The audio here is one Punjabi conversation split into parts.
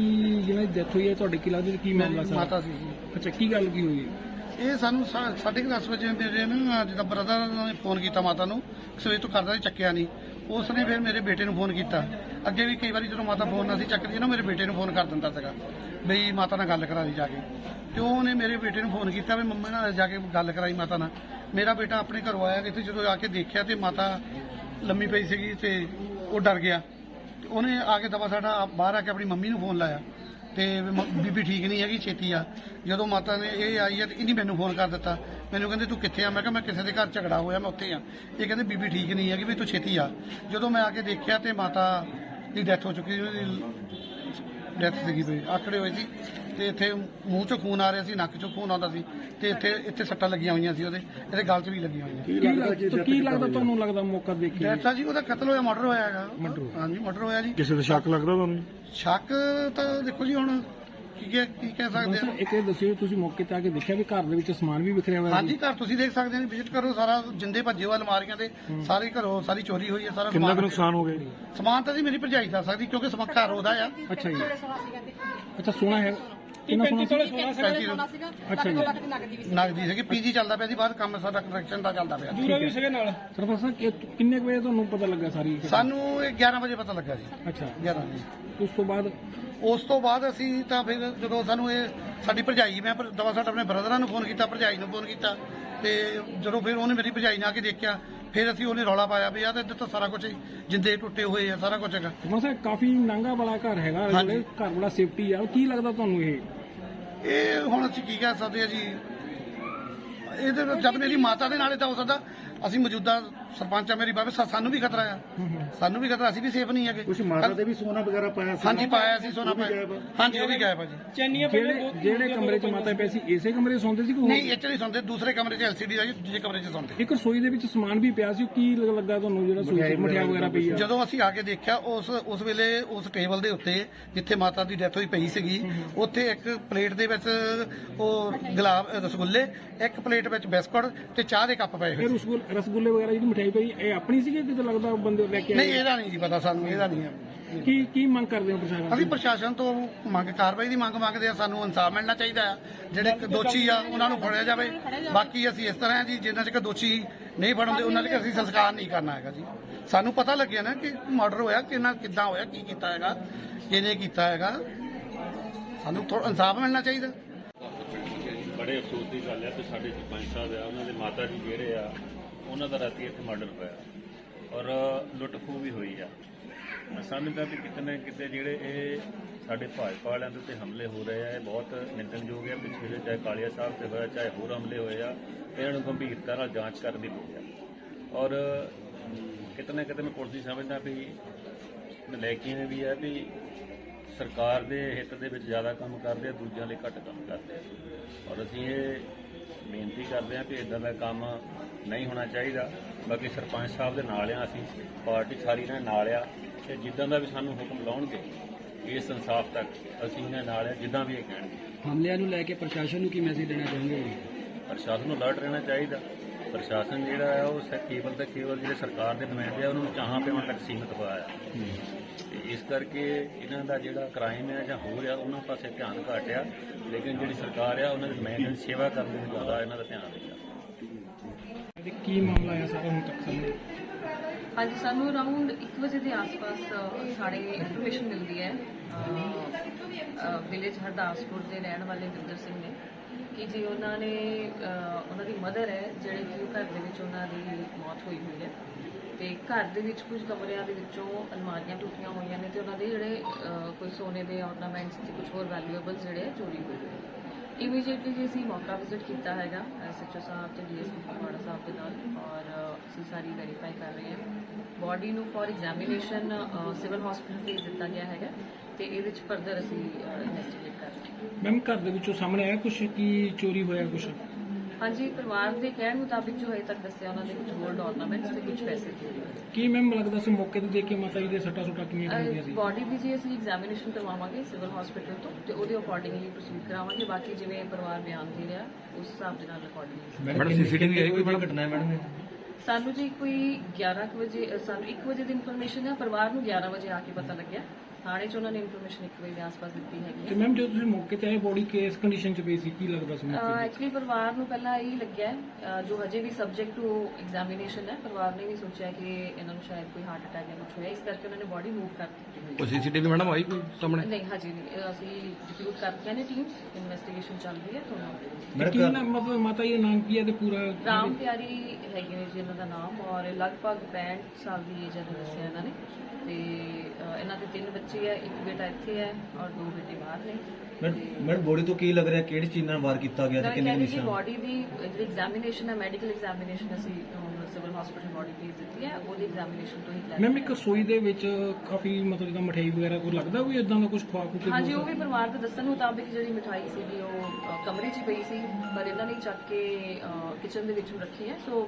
ਕੀ ਦੀ ਡੈਥ ਹੋਈ ਹੈ ਤੁਹਾਡੇ ਕੀ ਲੱਗਦਾ ਕੀ ਮਾਮਲਾ ਮੇਰੀ ਸਰ? ਮਾਤਾ ਸੀ ਜੀ। ਅੱਛਾ ਕੀ ਗੱਲ ਕੀ ਹੋਈ ਇਹ ਸਾਨੂੰ ਸਾ- ਸਾਢੇ ਕੁ ਦਸ ਵਜੇ ਮੇਰੇ ਨਾ ਜਿੱਦਾਂ ਬ੍ਰਦਰ ਨੇ ਫੋਨ ਕੀਤਾ ਮਾਤਾ ਨੂੰ ਸਵੇਰ ਤੋਂ ਕਰਦਾ ਸੀ ਚੱਕਿਆ ਨਹੀਂ ਉਸ ਨੇ ਫਿਰ ਮੇਰੇ ਬੇਟੇ ਨੂੰ ਫੋਨ ਕੀਤਾ। ਅੱਗੇ ਵੀ ਕਈ ਵਾਰੀ ਜਦੋਂ ਮਾਤਾ ਫੋਨ ਨਾ ਸੀ ਚੱਕਦੀ ਨਾ ਮੇਰੇ ਬੇਟੇ ਨੂੰ ਫੋਨ ਕਰ ਦਿੰਦਾ ਸੀਗਾ ਬਈ ਮਾਤਾ ਨਾਲ ਗੱਲ ਕਰਾ ਦੀ ਜਾ ਕੇ। ਤੇ ਉਹਨੇ ਮੇਰੇ ਬੇਟੇ ਨੂੰ ਫੋਨ ਕੀਤਾ ਵੀ ਮੰਮਾ ਨਾਲ ਜਾ ਕੇ ਗੱਲ ਕਰਾਈ ਮਾਤਾ ਨਾਲ। ਮੇਰਾ ਬੇਟਾ ਆਪਣੇ ਘਰੋਂ ਆਇਆ ਇੱਥੇ ਜਦੋਂ ਆ ਕੇ ਦੇਖਿਆ ਤੇ ਮਾਤਾ ਲੰਮੀ ਪਈ ਸੀਗੀ ਤੇ ਉਹ ਡਰ ਗਿਆ। ਉਹਨੇ ਆ ਕੇ ਦਵਾ ਸਾਡਾ ਬਾਹਰ ਆ ਕੇ ਆਪਣੀ ਮੰਮੀ ਨੂੰ ਫੋਨ ਲਾਇਆ। ਤੇ ਵੀ ਬੀਬੀ ਠੀਕ ਨਹੀਂ ਹੈਗੀ, ਛੇਤੀ ਆ। ਜਦੋਂ ਮਾਤਾ ਨੇ ਇਹ ਆਈ ਹੈ, ਤੇ ਇਹਨੇ ਮੈਨੂੰ ਫੋਨ ਕਰ ਦਿੱਤਾ। ਮੈਨੂੰ ਕਹਿੰਦੇ, ਤੂੰ ਕਿੱਥੇ ਆ? ਮੈਂ ਕਿਹਾ, ਮੈਂ ਕਿਸੇ ਦੇ ਘਰ ਝਗੜਾ ਹੋਇਆ, ਮੈਂ ਉੱਥੇ ਆ। ਇਹ ਕਹਿੰਦੇ, ਬੀਬੀ ਠੀਕ ਨਹੀਂ ਹੈਗੀ, ਵੀ ਤੂੰ ਛੇਤੀ ਆ। ਜਦੋਂ ਮੈਂ ਆ ਕੇ ਦੇਖਿਆ ਤੇ ਮਾਤਾ ਦੀ ਡੈਥ ਹੋ ਚੁੱਕੀ ਸੀ ਡੈਥ ਸੀਗੀ ਬਈ ਆਕੜੇ ਹੋਏ ਸੀ ਤੇ ਇੱਥੇ ਮੂੰਹ ਚੋਂ ਖੂਨ ਆ ਰਿਹਾ ਸੀ ਨੱਕ ਚੋਂ ਖੂਨ ਆਉਂਦਾ ਸੀ ਤੇ ਇੱਥੇ ਇੱਥੇ ਸੱਟਾਂ ਲੱਗੀਆਂ ਹੋਈਆਂ ਸੀ ਉਹਦੇ ਇਹਦੇ ਗਲ 'ਚ ਵੀ ਲੱਗੀਆਂ ਹੋਈਆਂ। ਕੀ ਲੱਗਦਾ ਕੀ ਲੱਗਦਾ ਤੁਹਾਨੂੰ ਲੱਗਦਾ ਮੌਕਾ ਦੇਖ ਕੇ ਡੈਥ ਆ ਜੀ ਉਹਦਾ ਕਤਲ ਹੋਇਆ ਮਰਡਰ ਹੋਇਆ ਹੈਗਾ। ਹਾਂਜੀ ਮਰਡਰ ਹੋਇਆ ਜੀ। ਕਿਸੇ ਦਾ ਸ਼ੱਕ ਲੱਗਦਾ ਤੁਹਾਨੂੰ? ਸ਼ੱਕ ਤਾਂ ਦੇਖੋ ਜੀ ਹੁਣ ਕੀ ਕਹਿ- ਕੀ ਕਹਿ ਸਕਦੇ ਸਰ ਆ ਇੱਕ ਇਹ ਦੱਸਿਓ ਤੁਸੀਂ ਮੌਕੇ ਤੇ ਆ ਕੇ ਦੇਖਿਆ ਵੀ ਘਰ ਦੇ ਵਿੱਚ ਸਮਾਨ ਵੀ ਵਿਖਰਿਆ ਹੋਇਆ ਹਾਂਜੀ ਘਰ ਤੁਸੀਂ ਦੇਖ ਸਕਦੇ ਹੋ ਵਿਜ਼ਿਟ ਕਰੋ ਸਾਰਾ ਜਿੰਦੇ ਭੱਜੇ ਹੋਏ ਅਲਮਾਰੀਆਂ ਦੇ ਸਾਰੇ ਘਰੋਂ ਸਾਰੀ ਚੋਰੀ ਹੋਈ ਹੈ ਸਾਰਾ ਕਿੰਨਾ ਕੁ ਸਮਾਨ ਨੁਕਸਾਨ ਹੋ ਗਿਆ ਜੀ? ਸਮਾਨ ਤਾਂ ਜੀ ਮੇਰੀ ਭਰਜਾਈ ਦੱਸ ਸਕਦੀ ਕਿਉਂਕਿ ਸਮਾਂ ਘਰ ਉਹਦਾ ਆ। ਅੱਛਾ ਜੀ। ਅੱਛਾ ਸੋਨਾ ਹੈ। ਕਿੰਨਾ ਸੋਨਾ ਸੀ? ਪੈਂਤੀ ਅੱਛਾ ਜੀ। ਨਗਦੀ ਸੀਗੀ। ਪੀਜੀ ਚੱਲਦਾ ਪਿਆ ਸੀ ਬਾਹਰ ਕੰਮ ਸਾਡਾ ਕੰਸਟਰਕਸ਼ਨ ਦਾ ਚੱਲਦਾ ਪਿਆ ਸਰਪੰਚ ਸਾਹਿਬ ਕਿ- ਕਿੰਨੇ ਕੁ ਵਜੇ ਤੁਹਾਨੂੰ ਪਤਾ ਲੱਗਾ ਸਾਰੀ? ਸਾਨੂੰ ਇਹ 11 ਵਜੇ ਪਤਾ ਲੱਗਾ ਜੀ। ਅੱਛਾ। 11 ਵਜੇ। ਉਸ ਤੋਂ ਬਾਅਦ ਉਸ ਤੋਂ ਬਾਅਦ ਅਸੀਂ ਤਾਂ ਫਿਰ ਜਦੋਂ ਸਾਨੂੰ ਇਹ ਸਾਡੀ ਭਰਜਾਈ ਮੈਂ ਦਵਾ ਸਾਡ ਆਪਣੇ ਬ੍ਰਦਰਾਂ ਨੂੰ ਫੋਨ ਕੀਤਾ ਭਰਜਾਈ ਨੂੰ ਫੋਨ ਕੀਤਾ ਤੇ ਜਦੋਂ ਫਿਰ ਉਹਨੇ ਮੇਰੀ ਭਰਜਾਈ ਨੇ ਆ ਕੇ ਦੇਖਿਆ ਫਿਰ ਅਸੀਂ ਉਹਨੇ ਰੌਲਾ ਪਾਇਆ ਵੀ ਆ ਤੇ ਇੱਧਰ ਤਾਂ ਸਾਰਾ ਕੁਝ ਜਿੰਦੇ ਟੁੱਟੇ ਹੋਏ ਆ ਸਾਰਾ ਕੁਝ ਹੈਗਾ। ਸਾਹਿਬ ਕਾਫੀ ਨਾਂਗਾ ਵਾਲਾ ਘਰ ਹੈਗਾ। ਜਿਹੜੇ ਘਰ ਬੜਾ ਸੇਫਟੀ ਆ। ਕੀ ਲੱਗਦਾ ਤੁਹਾਨੂੰ ਇਹ? ਇਹ ਹੁਣ ਅਸੀਂ ਕੀ ਕਹਿ ਸਕਦੇ ਆ ਜੀ? ਇਹਦੇ ਜਦ ਮੇਰੀ ਮਾਤਾ ਦੇ ਨਾਲੇ ਤਾਂ ਹੋ ਸਕਦਾ ਅਸੀਂ ਮੌਜੂਦਾ ਸਰਪੰਚ ਆ ਮੇਰੀ ਬਾਬੇ ਸਾ- ਸਾਨੂੰ ਵੀ ਖਤਰਾ ਆ। ਸਾਨੂੰ ਵੀ ਖਤਰਾ ਅਸੀਂ ਵੀ ਸੇਫ ਨਹੀਂ ਹੈਗੇ। ਕੁਛ ਮਾਤਾ ਦੇ ਵੀ ਸੋਨਾ ਵਗੈਰਾ ਪਾਇਆ ਸੀ ਹਾਂਜੀ ਪਾਇਆ ਸੀ ਸੋਨਾ ਪਾਇਆ। ਹਾਂਜੀ ਉਹ ਵੀ ਗਾਇਬ ਆ ਜੀ। ਜਿਹੜੇ ਜਿਹੜੇ ਕਮਰੇ 'ਚ ਮਾਤਾ ਪਈ ਸੀ ਇਸੇ ਕਮਰੇ 'ਚ ਸੌਂਦੇ ਸੀ ਕਿ ਹੋਰ? ਨਹੀਂ ਇੱਥੇ ਨਹੀਂ ਸੌਂਦੇ। ਦੂਸਰੇ ਕਮਰੇ 'ਚ ਐਲਸੀਡੀ ਦਾ ਜੀ ਦੂਜੇ ਕਮਰੇ 'ਚ ਸੌਂਦੇ। ਇੱਕ ਰਸੋਈ ਦੇ ਵਿੱਚ ਸਮਾਨ ਵੀ ਪਿਆ ਸੀ ਉਹ ਕੀ ਲੱਗ- ਲੱਗਾ ਤੁਹਾਨੂੰ ਜਿਹੜਾ ਸੂਈ ਮਠਿਆ ਵਗੈਰਾ ਪਈ ਆ? ਜਦੋਂ ਅਸੀਂ ਆ ਕੇ ਦੇਖਿਆ ਉਸ ਉਸ ਵੇਲੇ ਉਸ ਟੇਬਲ ਦੇ ਉੱਤੇ ਜਿੱਥੇ ਮਾਤਾ ਦੀ ਡੈਥ ਹੋਈ ਪਈ ਸੀਗੀ ਉੱਥੇ ਇੱਕ ਪਲੇਟ ਦੇ ਵਿੱਚ ਉਹ ਗੁਲਾਬ ਰਸਗੁੱਲੇ ਇੱਕ ਪਲੇਟ ਵਿੱਚ ਬਿਸਕੁਟ ਤੇ ਚਾਹ ਦੇ ਕੱਪ ਪਏ ਹੋਏ ਇਹ ਸੀ। ਰਸਗੁੱਲ ਰਸਗੁੱਲੇ ਵਗੈਰਾ ਜਿਹੜੀ ਮਠਿਆਈ ਪਈ ਇਹ ਆਪਣੀ ਸੀ ਕਿ ਕਿਤੇ ਲੱਗਦਾ ਬੰਦੇ ਲੈ ਕੇ ਨਹੀਂ ਆਏ ਇਹਦਾ ਨਹੀਂ ਜੀ ਪਤਾ ਸਾਨੂੰ ਇਹਦਾ ਨਹੀਂ ਹੈ। ਕੀ ਕੀ ਮੰਗ ਕਰਦੇ ਹੋ ਪ੍ਰਸ਼ਾਸਨ ਅਸੀਂ? ਪ੍ਰਸ਼ਾਸਨ ਤੋਂ ਮੰਗ ਕਾਰਵਾਈ ਦੀ ਮੰਗ ਮੰਗਦੇ ਆ ਸਾਨੂੰ ਇਨਸਾਫ ਮਿਲਣਾ ਚਾਹੀਦਾ ਆ ਜਿਹੜੇ ਦੋਸ਼ੀ ਆ ਉਹਨਾਂ ਨੂੰ ਫੜਿਆ ਜਾਵੇ। ਬਾਕੀ ਅਸੀਂ ਇਸ ਤਰ੍ਹਾਂ ਆ ਜੀ ਜਿੰਨਾ ਚਿਰ ਦੋਸ਼ੀ ਨਹੀਂ ਫੜਨਦੇ ਉਹਨਾਂ ਲਈ ਅਸੀਂ ਸੰਸਕਾਰ ਨਹੀਂ ਕਰਨਾ ਹੈਗਾ ਜੀ। ਸਾਨੂੰ ਪਤਾ ਲੱਗਿਆ ਨਾ ਕਿ ਮਰਡਰ ਹੋਇਆ ਕਿੰਨਾ ਕਿੱਦਾਂ ਹੋਇਆ ਕੀ ਕੀਤਾ ਹੈਗਾ ਕਿਹਨੇ ਕੀਤਾ ਹੈਗਾ। ਸਾਨੂੰ ਥੋੜਾ ਇਨਸਾਫ ਮਿਲਣਾ ਚਾਹੀਦਾ। ਬੜੇ ਅਫਸੋਸ ਦੀ ਗੱਲ ਹੈ ਕਿ ਸਾਡੇ ਸਰਪੰਚ ਸਾਹਿਬ ਆ ਉਹਨਾਂ ਦੇ ਮਾਤਾ ਜੀ ਜਿਹੜੇ ਆ ਉਹਨਾਂ ਦਾ ਰਾਤੀ ਇੱਥੇ ਮਰਡਰ ਹੋਇਆ। ਔਰ ਲੁੱਟ ਖੋਹ ਵੀ ਹੋਈ ਆ। ਮੈਂ ਸਮਝਦਾ ਵੀ ਕਿਤੇ ਨਾ ਕਿਤੇ ਜਿਹੜੇ ਇਹ ਸਾਡੇ ਭਾਜਪਾ ਵਾਲਿਆਂ ਦੇ ਉੱਤੇ ਹਮਲੇ ਹੋ ਰਹੇ ਆ, ਇਹ ਬਹੁਤ ਨਿੰਦਣਯੋਗ ਹੈ ਪਿਛਲੇ ਜਿਹੇ ਚਾਹੇ ਕਾਲੀਆ ਸਾਹਿਬ ਤੇ ਹੋਇਆ, ਚਾਹੇ ਹੋਰ ਹਮਲੇ ਹੋਏ ਆ, ਇਹਨਾਂ ਨੂੰ ਗੰਭੀਰਤਾ ਨਾਲ ਜਾਂਚ ਕਰਨ ਦੀ ਲੋੜ ਆ ਔਰ ਕਿਤੇ ਨਾ ਕਿਤੇ ਮੈਂ ਪੁਲਿਸ ਦੀ ਸਮਝਦਾ ਵੀ ਨਲਾਇਕੀ ਨੇ ਵੀ ਆ ਵੀ ਸਰਕਾਰ ਦੇ ਹਿੱਤ ਦੇ ਵਿੱਚ ਜ਼ਿਆਦਾ ਕੰਮ ਕਰਦੇ ਆ, ਦੂਜਿਆਂ ਲਈ ਘੱਟ ਕੰਮ ਕਰਦੇ ਆ। ਔਰ ਅਸੀਂ ਇਹ ਬੇਨਤੀ ਕਰਦੇ ਆ ਕਿ ਇਦਾਂ ਦਾ ਕੰਮ ਨਹੀਂ ਹੋਣਾ ਚਾਹੀਦਾ। ਬਾਕੀ ਸਰਪੰਚ ਸਾਹਿਬ ਦੇ ਨਾਲ ਆ ਅਸੀਂ ਪਾਰਟੀ ਸਾਰੀ ਨਾਲ ਨਾਲ ਆ ਤੇ ਜਿੱਦਾਂ ਦਾ ਵੀ ਸਾਨੂੰ ਹੁਕਮ ਲਾਉਣਗੇ ਇਸ ਇਨਸਾਫ ਤੱਕ ਅਸੀਂ ਇਹਨਾਂ ਨਾਲ ਆ ਜਿੱਦਾਂ ਵੀ ਇਹ ਕਹਿਣਗੇ। ਹਮਲਿਆਂ ਨੂੰ ਲੈ ਕੇ ਪ੍ਰਸ਼ਾਸਨ ਨੂੰ ਕੀ ਮੈਸੇਜ ਦੇਣਾ ਚਾਹੁੰਦੇ ਪ੍ਰਸ਼ਾਸਨ ਨੂੰ ਅਲਰਟ ਰਹਿਣਾ ਚਾਹੀਦਾ। ਪ੍ਰਸ਼ਾਸਨ ਜਿਹੜਾ ਹੈ ਉਹ ਕੇਵਲ ਤੇ ਕੇਵਲ ਜਿਹੜੇ ਸਰਕਾਰ ਦੇ ਨੁਮਾਇੰਦੇ ਆ ਉਹਨਾਂ ਨੂੰ ਚਾਹਾਂ ਪਿਆਉਣ ਤੱਕ ਸੀਮਿਤ ਹੋਇਆ ਹੈ। ਤੇ ਇਸ ਕਰਕੇ ਇਹਨਾਂ ਦਾ ਜਿਹੜਾ ਕ੍ਰਾਈਮ ਹੈ ਜਾਂ ਹੋਰ ਆ ਉਹਨਾਂ ਪਾਸੇ ਧਿਆਨ ਘੱਟ ਆ। ਲੇਕਿਨ ਜਿਹੜੀ ਸਰਕਾਰ ਆ ਉਹਨਾਂ ਦੇ ਦੀ ਸੇਵਾ ਕਰਨ ਦੇ ਜ਼ਿਆਦਾ ਇਹਨਾਂ ਦਾ ਧਿਆਨ ਹੈ ਕੀ ਮਾਮਲਾ ਹੈ ਸਾਰਾ ਹੁਣ ਤੱਕ ਸਾਹਮਣੇ ਹਾਂਜੀ ਸਾਨੂੰ ਅਰਾਊਂਡ 1 ਵਜੇ ਦੇ ਆਸ-ਪਾਸ ਸਾਡੇ ਇਨਫੋਰਮੇਸ਼ਨ ਮਿਲਦੀ ਹੈ। ਵਿਲੇਜ ਹਰਦਾਸਪੁਰ ਦੇ ਰਹਿਣ ਵਾਲੇ ਵਿੰਦਰ ਸਿੰਘ ਨੇ ਕਿ ਜੀ ਉਹਨਾਂ ਨੇ ਉਹਨਾਂ ਦੀ ਮਦਰ ਹੈ ਜਿਹੜੇ ਕਿ ਘਰ ਦੇ ਵਿੱਚ ਉਹਨਾਂ ਦੀ ਮੌਤ ਹੋਈ ਹੋਈ ਹੈ। ਤੇ ਘਰ ਦੇ ਵਿੱਚ ਕੁਝ ਕਮਰਿਆਂ ਦੇ ਵਿੱਚੋਂ ਅਲਮਾਰੀਆਂ ਟੁੱਟੀਆਂ ਹੋਈਆਂ ਨੇ ਤੇ ਉਹਨਾਂ ਦੇ ਜਿਹੜੇ ਕੋਈ ਸੋਨੇ ਦੇ ਆਰਨਾਮੈਂਟਸ ਤੇ ਕੁਝ ਹੋਰ ਵੈਲਿਊਏਬਲਸ ਜਿਹੜੇ ਆ, ਚੋਰੀ ਹੋਏ ਨੇ। ਇਮੀਡੀਏਟਲੀ ਜੀ ਅਸੀਂ ਮੌਕਾ ਵਿਜ਼ਿਟ ਕੀਤਾ ਹੈਗਾ ਐਸਐਚਓ ਸਾਹਿਬ ਤੇ ਡੀਐਸਪੀ ਫਗਵਾੜਾ ਸਾਹਿਬ ਦੇ ਨਾਲ ਔਰ ਅਸੀਂ ਸਾਰੀ ਵੈਰੀਫਾਈ ਕਰ ਰਹੇ ਹਾਂ। ਬਾਡੀ ਨੂੰ ਫॉर ਐਗਜ਼ਾਮੀਨੇਸ਼ਨ ਸਿਵਲ ਹਸਪੀਟਲ ਭੇਜ ਦਿੱਤਾ ਗਿਆ ਹੈਗਾ ਤੇ ਇਹਦੇ ਵਿੱਚ ਫਰਦਰ ਅਸੀਂ ਇਨਵੈਸਟੀਗੇਟ ਕਰ ਰਹੇ ਹਾਂ। ਮੈਮ ਘਰ ਦੇ ਵਿੱਚੋਂ ਸਾਹਮਣੇ ਆਇਆ ਕੁਝ ਕੀ ਚੋਰੀ ਹੋਇਆ ਕੁਝ ਹਾਂਜੀ ਪਰਿਵਾਰ ਦੇ ਕਹਿਣ ਮੁਤਾਬਿਕ ਜੋ ਹਜੇ ਤੱਕ ਦੱਸਿਆ ਉਹਨਾਂ ਦੇ ਕੁਝ ਗੋਲਡ ਆਰਨਾਮੈਂਟਸ ਤੇ ਕੁਝ ਪੈਸੇ ਹੋਏ ਕੀ ਮੈਮ ਲੱਗਦਾ ਸੀ ਮੌਕੇ ਤੇ ਦੇਖ ਕੇ ਮਾਤਾ ਜੀ ਦੇ ਸੱਟਾ ਸੁੱਟਾਂ ਕਿੰਨੀਆਂ ਲੱਗੀਆਂ ਸੀ? ਬਾਡੀ ਦੀ ਜੀ ਅਸੀਂ ਐਗਜ਼ਾਮੀਨੇਸ਼ਨ ਕਰਵਾਵਾਂਗੇ ਸਿਵਲ ਹਸਪੀਟਲ ਤੋਂ ਤੇ ਉਹਦੇ ਅਕੋਰਡਿੰਗਲੀ ਪ੍ਰੋਸੀਡ ਕਰਾਵਾਂਗੇ। ਬਾਕੀ ਜਿਵੇਂ ਪਰਿਵਾਰ ਬਿਆਨ ਦੇ ਰਿਹਾ ਉਸ ਹਿਸਾਬ ਦੇ ਨਾਲ ਅਕੋਰਡਿੰਗਲੀ ਮੈਡਮ ਸੀਸੀਟੀਵੀ ਆਈ ਕੋਈ ਬੜਾ ਘਟਨਾ ਹੈ ਮੈਡਮ ਸਾਨੂੰ ਜੀ ਕੋਈ 11 ਕੁ ਵਜੇ ਸਾਨੂੰ 1 ਵਜੇ ਦੀ ਇਨਫੋਰਮੇਸ਼ਨ ਹੈ ਪਰਿਵਾਰ ਨੂੰ 11 ਵਜੇ ਆ ਕੇ ਪਤਾ ਲੱਗਿਆ। ਥਾਣੇ 'ਚ ਉਹਨਾਂ ਨੇ ਇਨਫੋਰਮੇਸ਼ਨ ਇੱਕ ਵਜੇ ਦੇ ਆਸ-ਪਾਸ ਦਿੱਤੀ ਹੈਗੀ ਤੇ ਹੈ। ਮੈਮ ਜਦੋਂ ਤੁਸੀਂ ਮੌਕੇ ਤੇ ਆਏ ਬੋਡੀ ਕਿਸ ਕੰਡੀਸ਼ਨ ਚ ਪਈ ਸੀ? ਕੀ ਲੱਗਦਾ ਸੀ ਮੌਕੇ ਤੇ? ਐਕਚੁਅਲੀ ਪਰਿਵਾਰ ਨੂੰ ਪਹਿਲਾਂ ਇਹੀ ਲੱਗਿਆ ਹੈ, ਅਹ ਜੋ ਹਜੇ ਵੀ ਸਬਜੈਕਟ ਟੂ ਐਗਜ਼ਾਮੀਨੇਸ਼ਨ ਹੈ ਪਰਿਵਾਰ ਨੇ ਵੀ ਸੋਚਿਆ ਕਿ ਇਹਨਾਂ ਨੂੰ ਸ਼ਾਇਦ ਕੋਈ ਹਾਰਟ ਅਟੈਕ ਜਾਂ ਕੁਝ ਹੋਇਆ ਇਸ ਕਰਕੇ ਉਹਨਾਂ ਨੇ ਬੋਡੀ ਮੂਵ ਕਰ ਦਿੱਤੀ ਹੋਈ ਕੋਈ ਸੀਸੀਟੀਵੀ ਮੈਡਮ ਆਈ ਕੋਈ ਸਾਹਮਣੇ? ਨਹੀਂ ਹਜੇ ਨਹੀਂ ਇਹ ਅਸੀਂ ਡਿਪਿਊਟ ਕਰਤੀਆਂ ਨੇ ਟੀਮਸ ਇਨਵੈਸਟੀਗੇਸ਼ਨ ਚੱਲ ਰਹੀ ਹੈ ਤੁਹਾਨੂੰ ਤੇ ਕੀ ਨਾਮ ਮਤਲਬ ਮਾਤਾ ਜੀ ਦਾ ਨਾਮ ਕੀ ਹੈ ਤੇ ਪੂਰਾ? ਰਾਮ ਪਿਆਰੀ ਹੈਗੇ ਨੇ ਜੀ ਇਹਨਾਂ ਦਾ ਨਾਮ ਔਰ ਇਹ ਲਗਭਗ 65 ਸਾਲ ਦੀ ਏਜ ਹੈ ਦੱਸਿਆ ਇਹਨਾਂ ਨੇ। ਤੇ ਅਹ, ਇਹਨਾਂ ਦੇ ਤਿੰਨ ਬੱਚੇ ਹੈ ਇੱਕ ਬੇਟਾ ਇੱਥੇ ਹੈ ਔਰ ਦੋ ਬੇਟੇ ਬਾਹਰ ਨੇ। ਮੈਡਮ ਬੋਡੀ ਤੋਂ ਕੀ ਲੱਗ ਰਿਹਾ? ਕਿਹੜੀ ਚੀਜ਼ ਨਾਲ ਵਾਰ ਕੀਤਾ ਗਿਆ ਤੇ ਕਿੰਨੇ ਨਿਸ਼ਾਨ? ਬਾਡੀ ਦੀ ਜਿਹੜੀ ਐਗਜ਼ਾਮੀਨੇਸ਼ਨ ਹੈ ਮੈਡੀਕਲ ਐਗਜ਼ਾਮੀਨੇਸ਼ਨ ਅਸੀਂ ਸਿਵਲ ਹਸਪੀਟਲ ਬਾਡੀ ਭੇਜ ਦਿੱਤੀ ਹੈ ਉਹਦੀ ਐਗਜ਼ਾਮੀਨੇਸ਼ਨ ਤੋਂ ਹੀ ਲੈ ਮੈਮ ਇੱਕ ਰਸੋਈ ਦੇ ਵਿੱਚ ਕਾਫੀ ਮਤਲਬ ਜਿੱਦਾਂ ਮਠਿਆਈ ਵਗੈਰਾ ਕੋਈ ਲੱਗਦਾ ਕੋਈ ਇਦਾਂ ਦਾ ਕੁਝ ਖਵਾ ਖੂ ਕੇ ਹਾਂਜੀ ਉਹ ਵੀ ਪਰਿਵਾਰ ਦੇ ਦੱਸਣ ਮੁਤਾਬਿਕ ਜਿਹੜੀ ਮਿਠਾਈ ਸੀਗੀ ਉਹ ਅ, ਕਮਰੇ 'ਚ ਹੀ ਪਈ ਸੀ ਪਰ ਇਹਨਾਂ ਨੇ ਚੱਕ ਕੇ ਕਿਚਨ ਦੇ ਵਿੱਚ ਰੱਖੀ ਹੈ। ਸੋ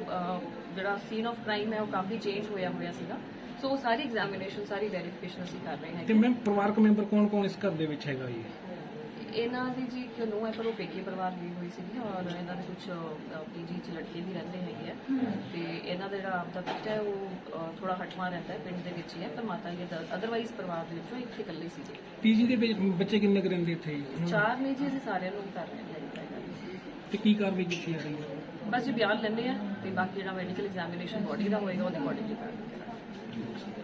ਜਿਹੜਾ ਸੀਨ ਆਫ ਕ੍ਰਾਈਮ ਹੈ ਉਹ ਕਾਫੀ ਚੇਂਜ ਹੋਇਆ ਹੋਇਆ ਸੀਗਾ। ਸੋ ਸਾਰੀ ਐਗਜ਼ਾਮੀਨੇਸ਼ਨ ਸਾਰੀ ਵੈਰੀਫਿਕੇਸ਼ਨ ਅਸੀਂ ਕਰ ਰਹੇ ਤੇ ਹੈਗੇ। ਮੈਮ ਪਰਿਵਾਰਕ ਮੈਂਬਰ ਕੌਣ ਕੌਣ ਇਸ ਘਰ ਦੇ ਵਿੱਚ ਹੈਗਾ ਜੀ? ਇਹਨਾਂ ਦੀ ਜੀ ਇੱਕ ਨੂੰਹ ਹੈ ਪਰ ਉਹ ਪੇਕੇ ਪਰਿਵਾਰ ਦੀ ਹੋਈ ਸੀਗੀ ਔਰ ਇਹਨਾਂ ਦੇ ਕੁਝ ਪੀਜੀ 'ਚ ਲੜਕੇ ਵੀ ਰਹਿੰਦੇ ਹੈਗੇ ਆ ਤੇ ਇਹਨਾਂ ਦਾ ਜਿਹੜਾ ਆਪਦਾ ਪਿੰਡ ਹੈ ਉਹ ਥੋੜਾ ਹਟਵਾ ਰਹਿੰਦਾ ਹੈ ਪਿੰਡ ਦੇ ਵਿੱਚ ਹੀ ਹੈ ਪਰ ਮਾਤਾ ਜੀ ਅਦਰਵਾਈਜ਼ ਪਰਿਵਾਰ ਦੇ ਵਿੱਚੋਂ ਇੱਥੇ ਇਕੱਲੇ ਸੀਗੇ। ਪੀਜੀ ਦੇ ਵਿੱਚ ਬੱਚੇ ਕਿੰਨੇ ਕੁ ਰਹਿੰਦੇ ਇੱਥੇ ਜੀ? ਚਾਰ ਨੇ ਜੀ ਅਸੀਂ ਸਾਰਿਆਂ ਨੂੰ ਕਰ ਰਹੇ ਹਾਂ ਤੇ ਕੀ ਕਾਰਵਾਈ ਕੀਤੀ ਜਾ ਰਹੀ ਹੈ? ਬਸ ਜੀ ਬਿਆਨ ਲੈਣੇ ਆ ਤੇ ਬਾਕੀ ਜਿਹੜਾ ਮੈਡੀਕਲ ਐਗਜ਼ਾਮੀਨੇਸ਼ਨ ਬੋਡੀ ਦਾ ਹੋਏਗਾ ਉਹਦੇ ਅਕੋਰਡਿੰਗਲੀ ਕਰਾਂਗੇ Thank you.